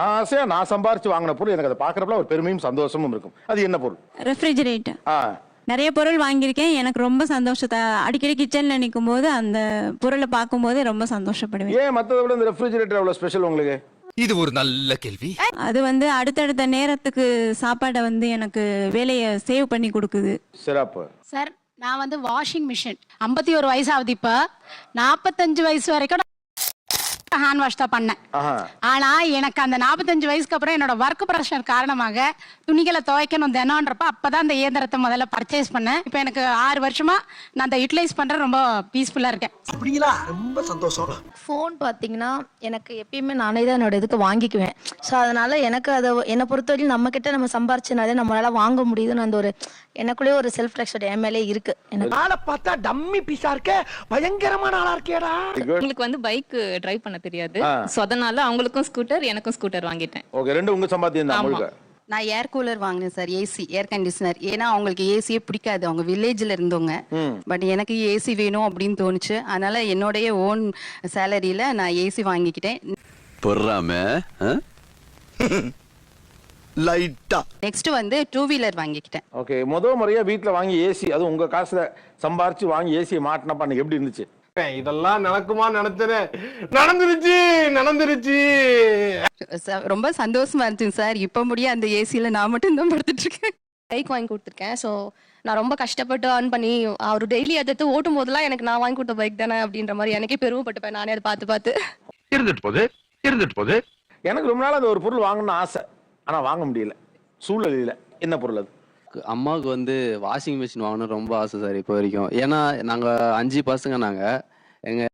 ஆசையா நான் சம்பாரிச்சு வாங்கின பொருள் எனக்கு அதை பாக்குறப்பல ஒரு பெருமையும் சந்தோஷமும் இருக்கும். அது என்ன பொருள்? ரெஃப்ரிஜரேட்டர் ஆ. நிறைய பொருள் வாங்கியிருக்கேன். எனக்கு ரொம்ப சந்தோஷத்தை அடிக்கடி கிச்சனில் நிற்கும் போது அந்த பொருளை பார்க்கும்போது ரொம்ப சந்தோஷப்படுவேன். ஏன் மத்ததை விட இந்த ரெஃப்ரிஜரேட்டர் அவ்வளவு ஸ்பெஷல் உங்களுக்கு? இது ஒரு நல்ல கேள்வி. அது வந்து அடுத்தடுத்த நேரத்துக்கு சாப்பாடை வந்து எனக்கு வேலையை சேவ் பண்ணி கொடுக்குது. சிறப்பு. சார் நான் வந்து வாஷிங் மிஷின் ஐம்பத்தி ஒரு வயசு ஆகுது இப்போ. நாற்பத்தஞ்சு வயசு வரைக்கும் ஹேண்ட் வாஷ் தான் பண்ணேன். ஆனா எனக்கு அந்த நாற்பத்தஞ்சு வயசுக்கு அப்புறம் என்னோட ஒர்க் ப்ரெஷர் காரணமாக துணிகளை துவைக்கணும் தினம்ன்றப்ப அப்பதான் அந்த இயந்திரத்தை முதல்ல பர்ச்சேஸ் பண்ணேன். இப்போ எனக்கு ஆறு வருஷமா நான் அதை யூட்டிலைஸ் பண்றேன் ரொம்ப பீஸ்ஃபுல்லா இருக்கேன். அப்படிங்களா? ரொம்ப சந்தோஷம். ஃபோன் பார்த்தீங்கன்னா எனக்கு எப்பயுமே நானே தான் என்னோட இதுக்கு வாங்கிக்குவேன். ஸோ அதனால எனக்கு அதை என்னை பொறுத்தவரைக்கும் நம்ம கிட்ட நம்ம சம்பாரிச்சனாலே நம்மளால வாங்க முடியுதுன்னு அந்த ஒரு எனக்குள்ளேயே ஒரு செல்ஃப் ரெஸ்பெக்ட் என் மேலே இருக்கு. எனக்கு ஆளை பார்த்தா டம்மி பீஸா இருக்க. பயங்கரமான ஆளா இருக்கேடா. உங்களுக்கு வந்து பைக் டிரைவ் பண்ண தெரியாது. சோ அதனால அவங்களுக்கும் ஸ்கூட்டர் எனக்கும் ஸ்கூட்டர் வாங்கிட்டேன். ஓகே ரெண்டு உங்க சம்பாத்தியம் தான் நான் ஏர் கூலர் வாங்கினேன் சார் ஏசி ஏர் கண்டிஷனர் ஏன்னா அவங்களுக்கு ஏசியே பிடிக்காது. அவங்க வில்லேஜில் இருந்தவங்க. பட் எனக்கு ஏசி வேணும் அப்படின்னு தோணுச்சு. அதனால என்னுடைய ஓன் சேலரியில நான் ஏசி வாங்கிக்கிட்டேன். பொறாம லைட்டா நெக்ஸ்ட் வந்து டூ வீலர் வாங்கிக்கிட்டேன். ஓகே முத முறையா வீட்ல வாங்கி ஏசி அது உங்க காசுல சம்பாரிச்சு வாங்கி ஏசியை மாட்டினப்ப அன்னைக்கு எப்படி இருந்துச்சு? இதெல்லாம் நடக்குமா நினைச்சேன். நடந்துருச்சு நடந்துருச்சு. ரொம்ப சந்தோஷமா இருந்துச்சு சார். இப்போ முடிய அந்த ஏசியில நான் மட்டும் தான் படுத்துட்டு இருக்கேன் பைக் வாங்கி கொடுத்துருக்கேன். ஸோ நான் ரொம்ப கஷ்டப்பட்டு earn பண்ணி அவர் டெய்லி அதை எடுத்து ஓட்டும் போதெல்லாம் எனக்கு நான் வாங்கி கொடுத்த பைக் தானே அப்படின்ற மாதிரி எனக்கே பெருமைப்பட்டுப்பேன். நானே அதை பார்த்து பார்த்து. இருந்துட்டு போகுது இருந்துட்டு போகுது. எனக்கு ரொம்ப நாள் அந்த ஒரு பொருள் வாங்கணும்னு ஆசை. ஆனா வாங்க முடியல. சூழல் இல்ல என்ன பொருள் அது? அம்மாவுக்கு வந்து வாஷிங் மிஷின் வாங்கணும் ரொம்ப ஆசை சார் இப்போ வரைக்கும். ஏன்னா நாங்க அஞ்சு பசங்க நாங்க. எங்க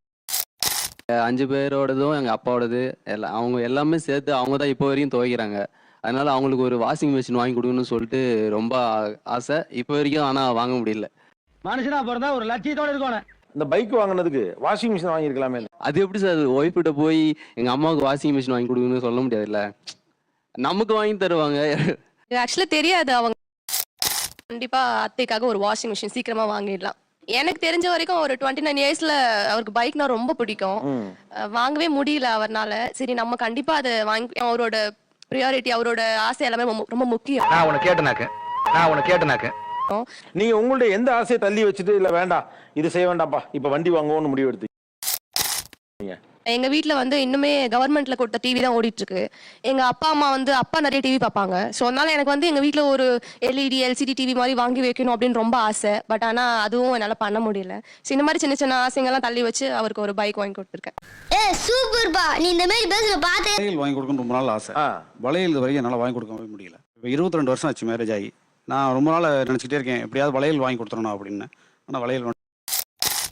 அஞ்சு பேரோடதும் எங்க அப்பாவோடது எல்லாம் அவங்க எல்லாமே சேர்த்து அவங்க தான் இப்போ வரைக்கும் துவைக்கிறாங்க. அதனால அவங்களுக்கு ஒரு வாஷிங் மிஷின் வாங்கி கொடுக்கணும்னு சொல்லிட்டு ரொம்ப ஆசை. இப்போ வரைக்கும் ஆனா வாங்க முடியல. மனுஷனா பிறந்தா ஒரு லட்சியத்தோட இருக்கணும். இந்த பைக் வாங்குனதுக்கு வாஷிங் மிஷின் வாங்கியிருக்கலாமே. அது எப்படி சார் ஒய்ஃப் கிட்ட போய் எங்க அம்மாவுக்கு வாஷிங் மிஷின் வாங்கி கொடுக்கணும்னு சொல்ல முடியாதுல்ல? நமக்கு வாங்கி தருவாங்க. ஆக்சுவலா தெரியாது அவங்க கண்டிப்பா அத்தைக்காக ஒரு வாஷிங் மிஷின் சீக்கிரமா வாங்கிடலாம். எனக்கு தெரிஞ்ச வரைக்கும் ஒரு டுவெண்ட்டி நைன் இயர்ஸ்ல அவருக்கு பைக்னா ரொம்ப பிடிக்கும். வாங்கவே முடியல அவர்னால. சரி நம்ம கண்டிப்பா அதை வாங்கி அவரோட ப்ரியாரிட்டி அவரோட ஆசை எல்லாமே ரொம்ப- முக்கியம். நான் உனக்கு கேட்டனாக்க. நான் உனக்கு கேட்டனாக்க. நீங்க உங்களுடைய எந்த ஆசையை தள்ளி வச்சுட்டு இல்ல வேண்டாம் இது செய்ய வேண்டாம்ப்பா இப்ப வண்டி வாங்குவோம்னு முடிவு எடுத்து எங்க வீட்ல வந்து இன்னுமே கவர்மெண்ட்ல கொடுத்த டிவி தான் ஓடிட்டு இருக்கு எங்க அப்பா அம்மா வந்து அப்பா நிறைய டிவி பார்ப்பாங்க. ஸோ அதனால எனக்கு வந்து எங்க வீட்ல ஒரு எல்இடி எல்சிடி டிவி மாதிரி வாங்கி வைக்கணும் அப்படின்னு ரொம்ப ஆசை. பட் ஆனா அதுவும் என்னால பண்ண முடியல. ஸோ இந்த மாதிரி சின்ன சின்ன ஆசைங்கெல்லாம் தள்ளி வச்சு அவருக்கு ஒரு பைக் வாங்கி கொடுத்துருக்கேன். ஏ சூப்பர்பா நீ இந்த மாதிரி பேசுற பார்த்தே வளையல் வாங்கி கொடுக்கணும் ரொம்ப நாள் ஆசை. ஆ. வளையல் இது வரைக்கும் என்னால் வாங்கி கொடுக்க முடியல. இப்போ இருபத்தி ரெண்டு வருஷம் ஆச்சு மேரேஜ் ஆகி. நான் ரொம்ப நாள் நினச்சிக்கிட்டே இருக்கேன் எப்படியாவது வளையல் வாங்கி கொடுத்துடணும் அப்படின்னு. ஆனால் வளையல்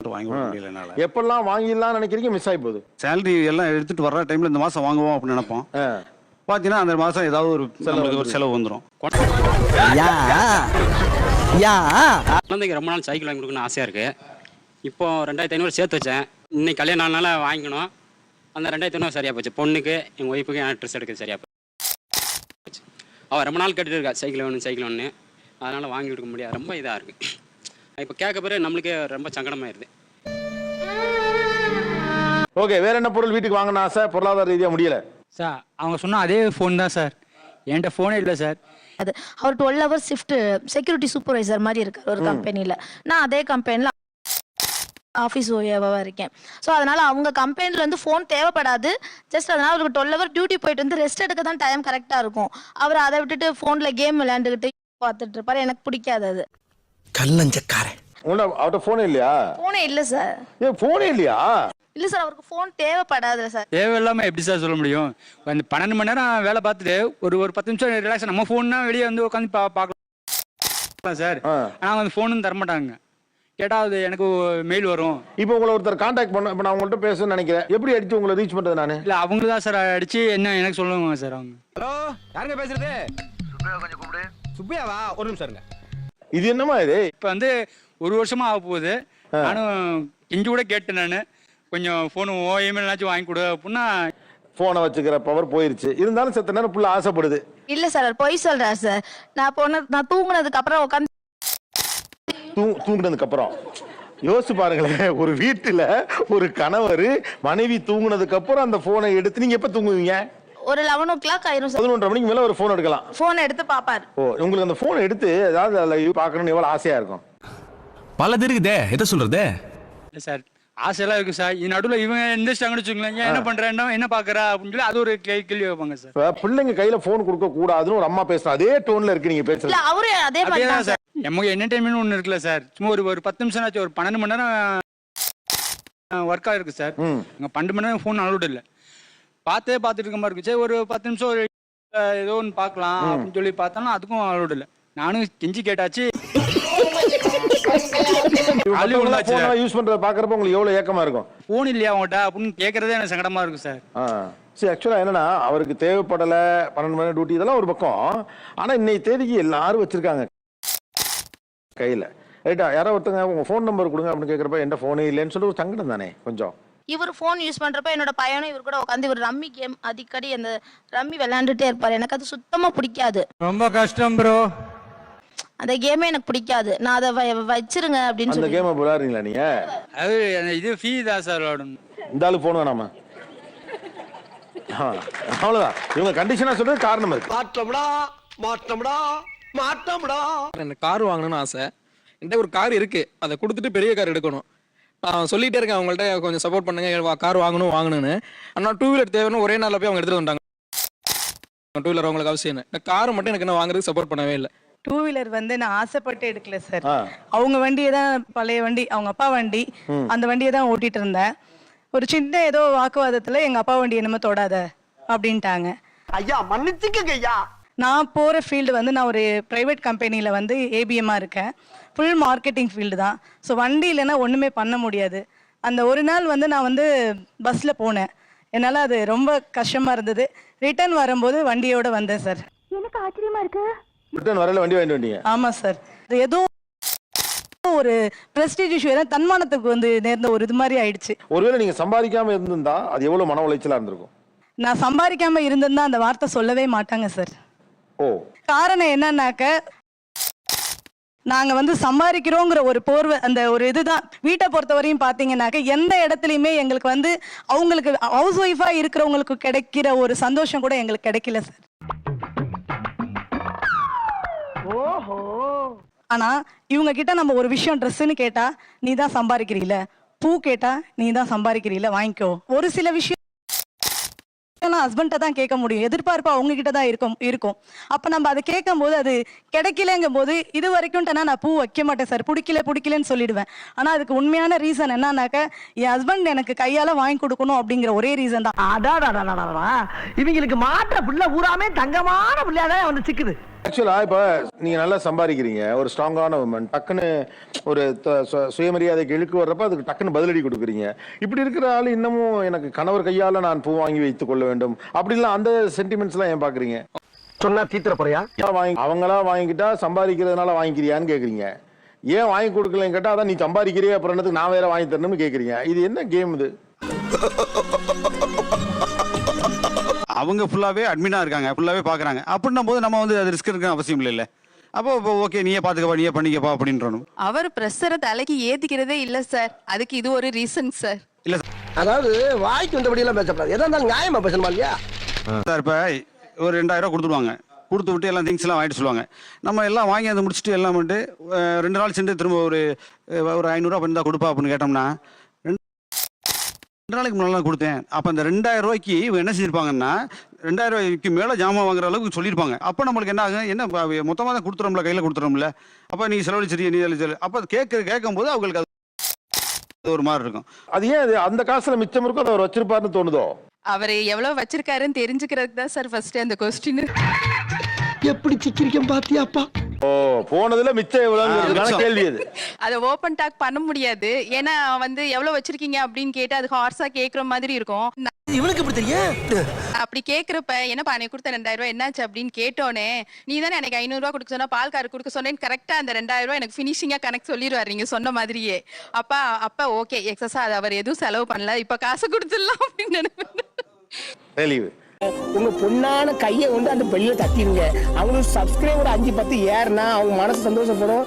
வாங்கி முடியல என்னால். எப்பெல்லாம் வாங்கிடலாம் நினைக்கிறீங்க? மிஸ் ஆகி போகுது. சேலரி எல்லாம் எடுத்துட்டு வர்ற டைம்ல இந்த மாதம் வாங்குவோம் அப்படின்னு நினைப்போம். ஆ. பார்த்தீங்கன்னா அந்த மாதம் ஏதாவது ஒரு நம்மளுக்கு ஒரு செலவு வந்துடும் யா. யா. குழந்தைக்கு ரொம்ப நாள் சைக்கிள் வாங்கி கொடுக்கணும்னு ஆசையாக இருக்கு. இப்போ ரெண்டாயிரத்தி ஐநூறு சேர்த்து வச்சேன். இன்னைக்கு கல்யாணம் ஆனால வாங்கிக்கணும் அந்த ரெண்டாயிரத்தி ஐநூறு சரியாக போச்சு. பொண்ணுக்கு எங்கள் ஒய்ஃபுக்கு என் ட்ரெஸ் எடுக்க சரியாக போச்சு. அவள் ரொம்ப நாள் கேட்டுட்டு இருக்கா சைக்கிள் வேணும் சைக்கிள் ஒன்று அதனால் வாங்கி கொடுக்க முடியாது. ரொம்ப இதாக இருக்கு. இப்போ கேட்க பிறகு நம்மளுக்கே ரொம்ப சங்கடமாயிருது. ஓகே வேற என்ன பொருள் வீட்டுக்கு வாங்கணும் ஆசை? பொருளாதார ரீதியா முடியல. சார் அவங்க சொன்ன அதே ஃபோன் தான் சார். என்கிட்ட ஃபோனே இல்லை சார். அது அவர் twelve hours shift security supervisor மாதிரி இருக்கார் ஒரு கம்பெனியில் நான் அதே கம்பெனியில் ஆஃபீஸ் ஓவியாவாக இருக்கேன். ஸோ அதனால அவங்க கம்பெனில இருந்து ஃபோன் தேவைப்படாது. ஜஸ்ட் அதனால அவருக்கு டுவெல் ஹவர் டியூட்டி போயிட்டு வந்து ரெஸ்ட் எடுக்க தான் டைம் கரெக்டாக இருக்கும். அவர் அதை விட்டுட்டு ஃபோனில் கேம் விளையாண்டுக்கிட்டு பார்த்துட்டு இருப்பாரு. எனக்கு பிடிக்காது அது. கல்லஞ்சக்காரன் அவர்கிட்ட போனே இல்லையா? ஃபோனே இல்லை சார் ஏ போனே இல்லையா? இல்லை சார் அவருக்கு ஃபோன் தேவைப்படாது சார் தேவையில்லாமல் எப்படி சார் சொல்ல முடியும்? அந்த பன்னெண்டு மணி நேரம் வேலை பார்த்துட்டு ஒரு ஒரு பத்து நிமிஷம் ரிலாக்ஸ் நம்ம ஃபோன்னா வெளியே வந்து உட்காந்து பா பார்க்கலாம் சார் ஆ. ஆனால் வந்து ஃபோனும் தரமாட்டாங்க. கேட்டால் அது எனக்கு மெயில் வரும். இப்போ உங்களை ஒருத்தர் காண்டாக்ட் பண்ண இப்போ நான் உங்கள்கிட்ட பேசணும்னு நினைக்கிறேன். எப்படி அடிச்சு உங்களை ரீச் பண்றது நானு? இல்லை அவங்களுக்கு தான் சார் அடிச்சு என்ன எனக்கு சொல்லுவாங்க சார் அவங்க. ஹலோ யாருங்க பேசுறது? கொஞ்சம் கூப்பிடு. சுப்பையாவா? ஒரு நிமிஷம் இருங்க. இது என்னமா இது? இப்போ வந்து ஒரு வருஷமா ஆக போகுது. நானும் இஞ்சி கூட கேட்டேன் நான். கொஞ்சம் ஃபோனு ஓ இமெயில்னாச்சும் வாங்கி கொடு அப்படின்னா போனை வச்சுக்கிற பவர் போயிருச்சு. இருந்தாலும் செத்த நேரம் புள்ள ஆசைப்படுது. இல்லை சார் அவர் பொய் சொல்கிறார் சார் நான் போன நான் தூங்குனதுக்கு அப்புறம் உட்காந்து தூ தூங்குனதுக்கு அப்புறம். யோசிச்சு பாருங்களேன் ஒரு வீட்டுல ஒரு கணவர் மனைவி தூங்குனதுக்கு அப்புறம் அந்த போனை எடுத்து நீங்க எப்ப தூங்குவீங்க? ஒரு லெவன் ஓ கிளாக் ஆயிரும் சார் பதினொன்றரை மணிக்கு மேல ஒரு ஃபோன் எடுக்கலாம். ஃபோன் எடுத்து பார்ப்பாரு ஓ உங்களுக்கு அந்த ஃபோன் எடுத்து ஏதாவது அதில் பார்க்கணும்னு எவ்வளவு ஆசையா இருக்கும்? பலது இருக்குதே எதை சொல்றது? இல்லை சார் ஆசையெல்லாம் இருக்கு சார் இது நடுவில் இவங்க எந்திரிச்சிட்டாங்கன்னு வச்சுக்கோங்களேன். என்ன பண்றேன் என்ன பண்ணுறா அப்படின்னு சொல்லி அது ஒரு கே- கேள்வி வைப்பாங்க சார் இப்ப பிள்ளைங்க கையில ஃபோன் கொடுக்க கூடாதுன்னு ஒரு அம்மா பேசுறா. அதே டோன்ல இருக்கு நீங்க இல்ல பேசுறது அவரு அதே மாதிரி தான் சார் சார் எமக்கு என்டர்டைன்மெண்ட் ஒன்று இருக்குல்ல சார் சும்மா ஒரு ஒரு பத்து நிமிஷம் ஆச்சு ஒரு பன்னெண்டு மணி நேரம் ஒர்க்காக இருக்கு சார் ம். அங்கே பன்னெண்டு மணி நேரம் ஃபோன் அலோடு இல்லை. பார்த்தே பார்த்துட்டு இருக்க மாதிரி இருக்கு. சரி ஒரு பத்து நிமிஷம் ஒரு ஏதோ ஒன்று பார்க்கலாம் அப்படின்னு சொல்லி பார்த்தோம்னா அதுக்கும் அலோடு இல்லை. நானும் கெஞ்சி கேட்டாச்சு. யூஸ் பண்றத பாக்குறப்ப உங்களுக்கு எவ்வளவு ஏக்கமா இருக்கும்? ஃபோன் இல்லையா அவங்ககிட்ட அப்படின்னு கேட்கறதே எனக்கு சங்கடமா இருக்கும் சார் சரி ஆக்சுவலா என்னன்னா அவருக்கு தேவைப்படல பன்னெண்டு மணி டியூட்டி இதெல்லாம் ஒரு பக்கம். ஆனா இன்னைக்கு தேதிக்கு எல்லாரும் வச்சிருக்காங்க. கையில. ரைட்டா யாரோ ஒருத்தங்க உங்க ஃபோன் நம்பர் கொடுங்க அப்படின்னு கேக்குறப்ப எந்த ஃபோனே இல்லைன்னு சொல்லி ஒரு சங்கடம் தானே கொஞ்சம். இவர் ஃபோன் யூஸ் பண்றப்ப என்னோட பையனும் இவர் கூட உட்காந்து இவர் ரம்மி கேம் அடிக்கடி அந்த ரம்மி விளையாண்டுட்டே இருப்பாரு. எனக்கு அது சுத்தமா பிடிக்காது. ரொம்ப கஷ்டம் ப்ரோ அந்த கேமே எனக்கு பிடிக்காது. நான் அதை வ- வச்சிருங்க அப்படின்னு அந்த சொல்லி கேமை விளையாடுறீங்களா நீங்க? அது இது ஃபீ தான் சார் விளாடணும் இந்த ஆளு போன் வேணாமா? ஆ, அவ்வளவுதான். இவங்க கண்டிஷனா சொல்றது காரணம் இருக்கு. மாற்றம்டா மாற்றம்டா மாற்றம்டா. எனக்கு கார் வாங்கணும்னு ஆசை. என்கிட்ட ஒரு கார் இருக்கு. அதை கொடுத்துட்டு பெரிய கார் எடுக்கணும். சொல்லிட்டே இருக்கேன். அவங்கள்ட்ட கொஞ்சம் சப்போர்ட் பண்ணுங்க. கார் வாங்கணும் வாங்கணும்னு. ஆனால் டூ வீலர் தேவைன்னு ஒரே நாளில் போய் அவங்க எடுத்துட்டு வந்துட்டாங்க. டூ வீலர் அவங்களுக்கு அவசியம் இந்த கார் மட்டும் எனக்கு என்ன வாங்குறதுக்கு சப்போர்ட் பண்ணவே இல்லை. டூ வீலர் வந்து நான் ஆசைப்பட்டு எடுக்கல சார் அவங்க வண்டியை தான் பழைய வண்டி அவங்க அப்பா வண்டி அந்த வண்டியை தான் ஓட்டிட்டு இருந்தேன். ஒரு சின்ன ஏதோ வாக்குவாதத்துல எங்க அப்பா வண்டி என்னமோ தொடாத அப்படின்ட்டாங்க. ஐயா மன்னிச்சுக்கங்க ஐயா. நான் போகிற ஃபீல்டு வந்து நான் ஒரு ப்ரைவேட் கம்பெனியில் வந்து ஏபிஎம்மாக இருக்கேன். ஃபுல் மார்க்கெட்டிங் ஃபீல்டு தான். ஸோ வண்டி இல்லைன்னா ஒன்றுமே பண்ண முடியாது. அந்த ஒரு நாள் வந்து நான் வந்து பஸ்ஸில் போனேன். என்னால் அது ரொம்ப கஷ்டமாக இருந்தது. ரிட்டர்ன் வரும்போது வண்டியோட வந்தேன் சார் எனக்கு ஆச்சரியமா இருக்கு. ரிட்டர்ன் வரல வண்டி வாங்கிட்டு வந்தீங்க. ஆமாம் சார் அது ஏதோ ஒரு ப்ரெஸ்டீஜ் இஷ்யூ ஏதாவது தன்மானத்துக்கு வந்து நேர்ந்த ஒரு இது மாதிரி ஆயிடுச்சு. ஒருவேளை நீங்க சம்பாதிக்காம இருந்திருந்தா அது எவ்வளவு மன உளைச்சலா இருந்திருக்கும்? நான் சம்பாதிக்காம இருந்திருந்தா அந்த வார்த்தை சொல்லவே மாட்டாங்க சார் காரணம் என்னன்னாக்க நாங்க வந்து சம்பாதிக்கிறோங்கிற ஒரு போர்வை அந்த ஒரு இதுதான். வீட்டை பொறுத்த வரையும் பாத்தீங்கன்னாக்க எந்த இடத்துலயுமே எங்களுக்கு வந்து அவங்களுக்கு ஹவுஸ் ஒய்ஃபா இருக்கிறவங்களுக்கு கிடைக்கிற ஒரு சந்தோஷம் கூட எங்களுக்கு கிடைக்கல சார் ஆனா இவங்க கிட்ட நம்ம ஒரு விஷயம் ட்ரெஸ்ஸுன்னு கேட்டா நீ தான் சம்பாதிக்கிறீல பூ கேட்டா நீ தான் சம்பாதிக்கிறீல வாங்கிக்கோ. ஒரு சில விஷயம் ஹஸ்பண்ட்டை தான் கேட்க முடியும். எதிர்பார்ப்பு அவங்க கிட்ட தான் இருக்கும் இருக்கும். அப்போ நம்ம அதை கேட்கும் போது அது கிடைக்கலங்கும் போது இது வரைக்கும் நான் பூ வைக்க மாட்டேன் சார் பிடிக்கல பிடிக்கலன்னு சொல்லிடுவேன். ஆனால் அதுக்கு உண்மையான ரீசன் என்னன்னாக்க என் ஹஸ்பண்ட் எனக்கு கையால் வாங்கி கொடுக்கணும் அப்படிங்கிற ஒரே ரீசன் தான். அடாடாடாடாடா இவங்களுக்கு மாற்ற பிள்ளை பூராமே தங்கமான பிள்ளையாதான் வந்து சிக்குது. ஆக்சுவலா இப்ப நீங்க நல்லா சம்பாதிக்கிறீங்க. ஒரு ஸ்ட்ராங்கான உமன் டக்குன்னு ஒரு சுயமரியாதைக்கு இழுக்கு வர்றப்ப அதுக்கு டக்குன்னு பதிலடி கொடுக்குறீங்க. இப்படி இருக்கிற ஆள் இன்னமும் எனக்கு கணவர் கையால நான் பூ வாங்கி வைத்துக் கொள்ள வேண்டும். அப்படிலாம் அந்த சென்டிமெண்ட்ஸ் எல்லாம் ஏன் பாக்குறீங்க? சொன்னா தீத்துற போறியா? வாங்கி அவங்களா வாங்கிக்கிட்டா சம்பாதிக்கிறதுனால வாங்கிக்கிறியான்னு கேக்குறீங்க. ஏன் வாங்கி கொடுக்கலன்னு கேட்டா அதான் நீ சம்பாதிக்கிறியே அப்புறம் நான் வேற வாங்கி தரணும்னு கேக்குறீங்க. இது என்ன கேம் இது? அவங்க ஃபுல்லாகவே அட்மினாக இருக்காங்க ஃபுல்லாகவே பார்க்குறாங்க அப்படின்னும் போது நம்ம வந்து அது ரிஸ்க் இருக்க அவசியம் இல்லை அப்போ இப்போ ஓகே நீயே பார்த்துக்கப்பா நீயே பண்ணிக்கப்பா அப்படின்றணும். அவர் ப்ரெஷரை தலைக்கு ஏத்திக்கிறதே இல்ல சார் அதுக்கு இது ஒரு ரீசன் சார் இல்லை அதாவது வாய்க்கு வந்தபடி எல்லாம் பேசப்படாது. எதா இருந்தாலும் நியாயமா பேசணுமா இல்லையா? சார் இப்போ ஒரு ரெண்டாயிரம் ரூபா கொடுத்துருவாங்க கொடுத்து விட்டு எல்லாம் திங்ஸ் எல்லாம் வாங்கிட்டு சொல்லுவாங்க. நம்ம எல்லாம் வாங்கி அதை முடிச்சுட்டு எல்லாம் பண்ணிட்டு அஹ், ரெண்டு நாள் சென்று திரும்ப ஒரு ஒரு ஐநூறுரூவா பண்ணி தான் கொடுப்பா அப்படின்னு கேட்டோம்னா நாளைக்கு முன்னாடி கொடுத்தேன். அப்போ அந்த ரெண்டாயிரம் ரூபாய்க்கு இவங்க என்ன செஞ்சிருப்பாங்கன்னா ரெண்டாயிரம் ரூபாய்க்கு மேலே ஜாமான் வாங்குற அளவுக்கு சொல்லியிருப்பாங்க அப்போ நம்மளுக்கு என்ன ஆகும்? என்ன மொத்தமாக தான் கொடுத்துறோம்ல கையில் கொடுத்துறோம்ல. அப்போ நீ செலவழிச்சிருக்க நீ செலவு? அப்போ கேட்க கேட்கும்போது அவங்களுக்கு அது ஒரு மாதிரி இருக்கும். அது ஏன் அது? அந்த காசுல மிச்சம் இருக்கும் அதை அவர் வச்சிருப்பாருன்னு தோணுதோ? அவர் எவ்வளவு வச்சிருக்காருன்னு தெரிஞ்சுக்கிறதுக்கு தான் சார் ஃபர்ஸ்ட் அந்த கொஸ்டின் எப்படி சிக்கிரிக்கம் பாத்தியாப்பா ஓ போனதுல மிச்சம் மிச்சம். கேள்வி அது. அதை ஓப்பன் டாக் பண்ண முடியாது. ஏன்னா வந்து எவ்வளவு வச்சிருக்கீங்க அப்படின்னு கேட்டு அது ஹார்ஸா கேக்குற மாதிரி இருக்கும். இவனுக்கு இப்படி தெரியும்? அப்படி கேக்குறப்ப என்னப்பா நீ கொடுத்த ரெண்டாயிரம் ரூபாய் என்னாச்சு அப்படின்னு கேட்டோனே நீ தானே எனக்கு ஐநூறு ரூபாய் கொடுக்க சொன்னா பால் கார் கொடுக்க சொன்னேன்னு கரெக்டா அந்த ரெண்டாயிரம் ரூபாய் எனக்கு ஃபினிஷிங்கா கணக்கு சொல்லிடுவாரு நீங்க சொன்ன மாதிரியே. அப்பா அப்ப ஓகே எக்ஸஸா அது அவர் எதுவும் செலவு பண்ணல இப்ப காசு கொடுத்துடலாம் அப்படின்னு நினைப்பேன். தெளிவு உங்க பொண்ணான கையை வந்து அந்த பெல்ல தட்டிடுங்க அவங்களுக்கு சப்ஸ்கிரைபர் அஞ்சு பத்து ஏறுனா அவங்க மனசு சந்தோஷப்படும்.